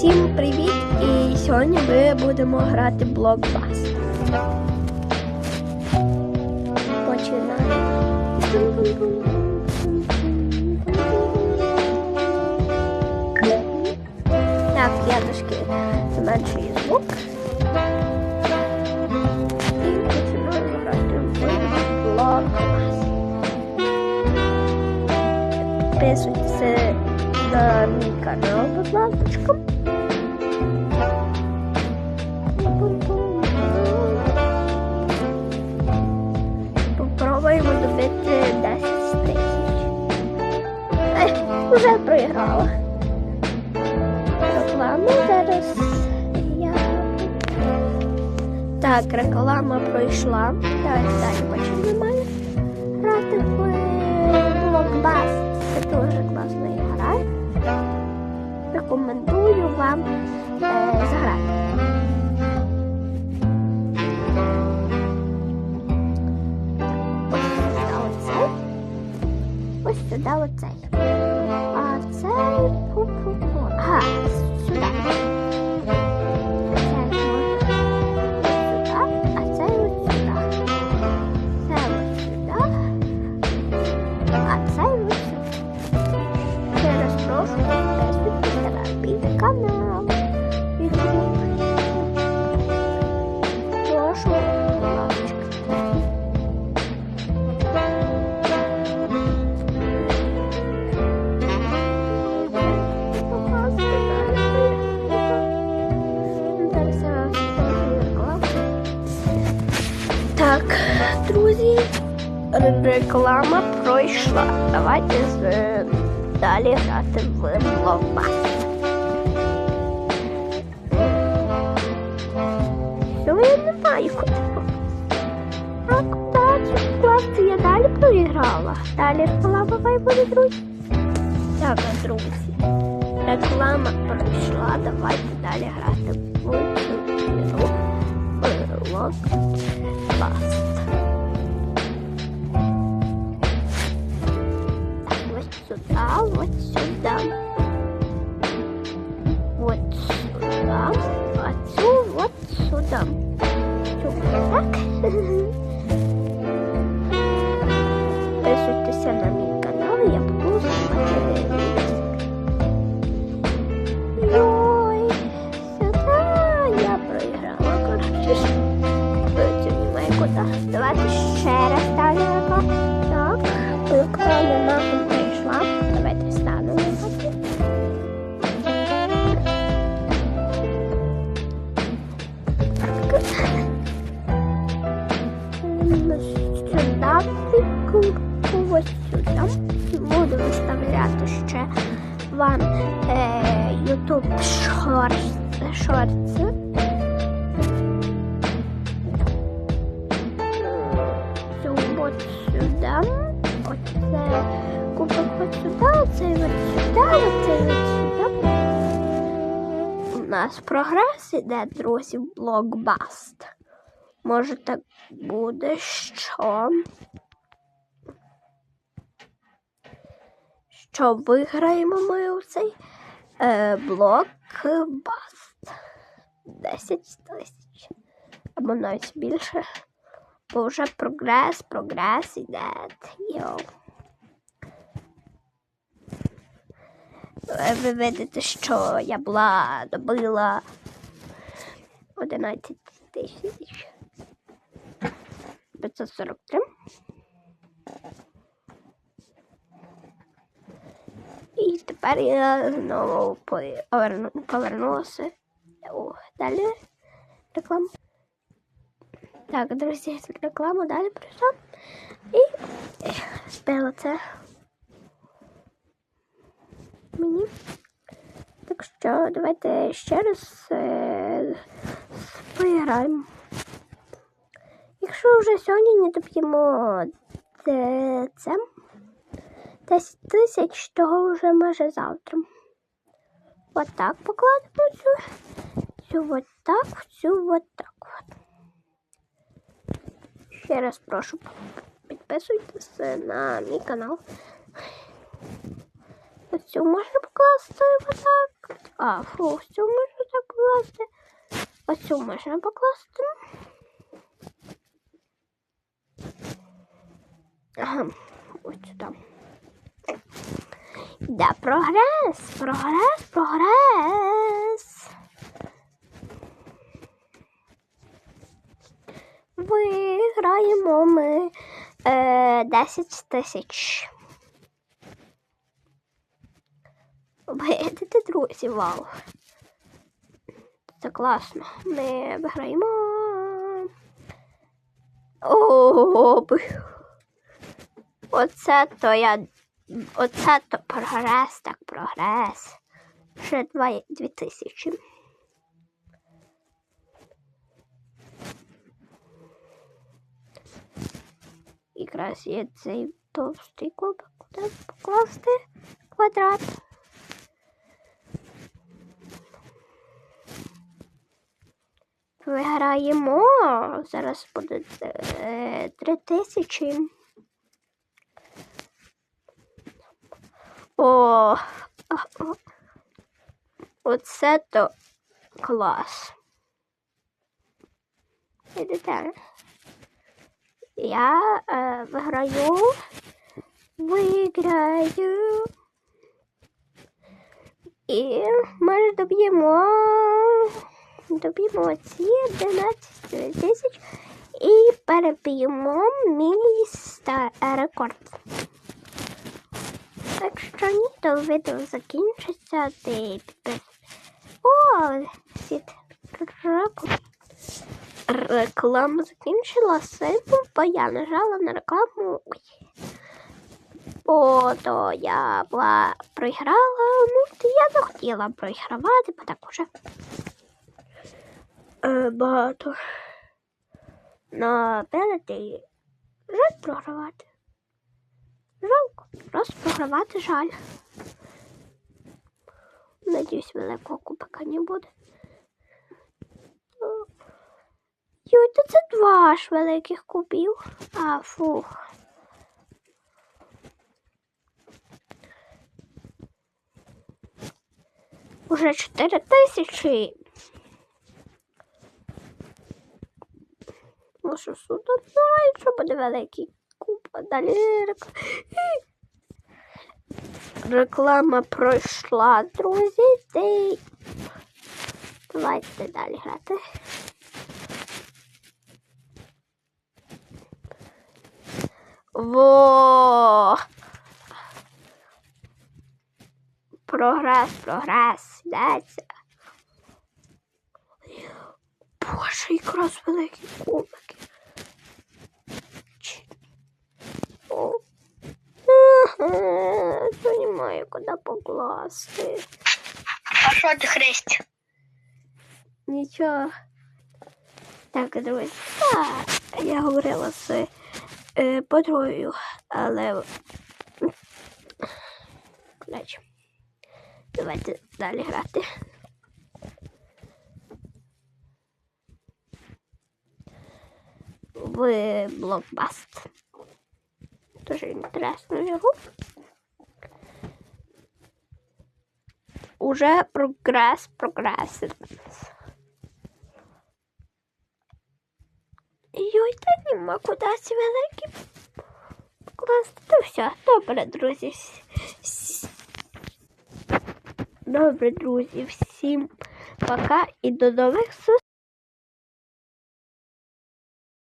Всім привіт! І сьогодні ми будемо грати блокбас. Починаємо. Так, я трошки зменшую звук. І починаємо грати в блокбас. Підписуйтеся на мій канал, будь ласка. Вже проіграла. Рекламу зараз я. Так, реклама пройшла. Давайте далі почнемо грати в блокбас. Це дуже класна гра. Рекомендую вам е, заграти. Ось сюди оцей. Ось сюди оцей. реклама пройшла. Давайте з- далі грати в блокбас. Що я не знаю, куди. А куди цю класти я далі проіграла. Далі реклама має буде, друзі. Так, друзі. Реклама пройшла. Давайте далі грати в цю ігру. Блокбас. Сюда, вот сюда. Вот сюда. Отцу вот сюда. Так. Підписуйтеся на мій канал, я буду знімати. Ой, сюда я проіграла, коротше. Давайте ще раз ставимо. Так, нахуй М, Сюди ось сюди. Буду виставляти ще вам е, YouTube шорти. Цю от сюди. Оце сюди, оцей от сюди, оцей. У нас прогрес іде, друзі, блокбаст. Може так буде, що. Що виграємо ми у цей е, блокбаст. 10 тисяч. Або навіть більше. Бо вже прогрес, прогрес іде. Йоу. Е, Ви видите, що я була добила 11 тисяч 543. І тепер я знову поверну, повернулася. О, далі реклама. Так, друзі, реклама далі прийшла. І е, збила це мені. Так що давайте ще раз е, поіграємо. Якщо вже сьогодні не доб'ємо це, це 10 тисяч, то вже може завтра. От так покладемо цю, цю от так, цю от так. От. Ще раз прошу підписуйтесь на мій канал. Оцю можна покласти отак. А, фу, ось цю можна так покласти. Ось цю можна покласти. Ага, ось сюди. Да, прогрес, прогрес, прогрес. Виграємо ми е, 10 тисяч. Видите, друзі, вау. Це класно. Ми виграємо. О, Оце то я. Оце то прогрес, так прогрес. Ще два, дві тисячі. Якраз є цей товстий кубик, куди покласти квадрат. Виграємо. Зараз буде е, три тисячі. О, оце то клас. Ідете. Я е, виграю. Виграю. І ми ж доб'ємо. Доб'ємо ці 11 тисяч і переб'ємо мій рекорд. Якщо ні, то відео закінчиться, ти підпис. О. Рекламу. Реклама закінчилася, бо я нажала на рекламу. Бо то я була програла, ну то я захотіла програвати, бо так уже е, багато. На пелети жаль програвати. Жалко, просто програвати жаль. Надіюсь, великого кубика не буде. Йой, то це два аж великих кубів. А, фух. Уже чотири тисячі. Може, суд знає, що буде великий куб, а далі рек... реклама пройшла, друзі. Ти... Давайте далі грати. Во! Прогрес, прогрес, йдеться. Боже, якраз великі кубики. Чи- О. Немає куди покласти. А що ти? Нічого. Так, друзі, та, я говорила з е, подругою, але. Коротше, давайте далі грати. В блокбаст. Дуже інтересну ігру. Уже прогрес, прогрес. Йой, та нема куди ці великі покласти. То все, добре, друзі. Добре, друзі, всім пока і до нових зустрічей.